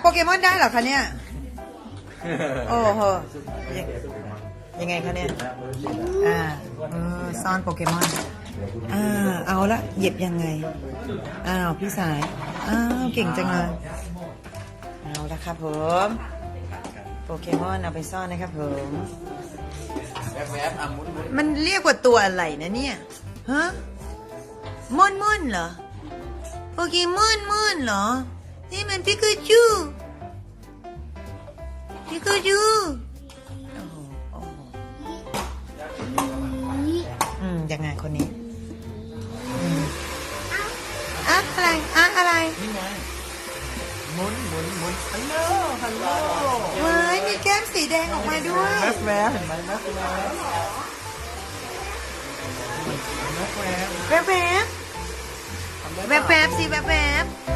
โปเกมอนได้เหรอคะเนี่ย โอ้โหยังยังไงคะเนี่ย อ่าเออซ่อนโปเกมอน อ่า เอาละเหยียบยังไง อ้าว พี่สาย อ้าว เก่งจังเลย เอาละครับผม โปเกมอนเอาไปซ่อนนะครับผมแวบๆอะมุนมุนมันเรียกว่าตัวอะไรนะเนี่ย ฮะม่อนม่อนเหรอ โปเกมอนม่อนเหรอ นี่มันพิกาจูพิกาจูโอ้โหโอ้โหอืมยังไงคนนี้อืมอะอะไรอะอะไรนี่ไงหมุนหมุนหมุนฮัลโหลฮัลโหลเว้ยมีแก้มสีแดงออกมาด้วย แวบแวบเห็นไหมแวบแวบแวบแวบ แวบแวบแบบสิแวบแวบ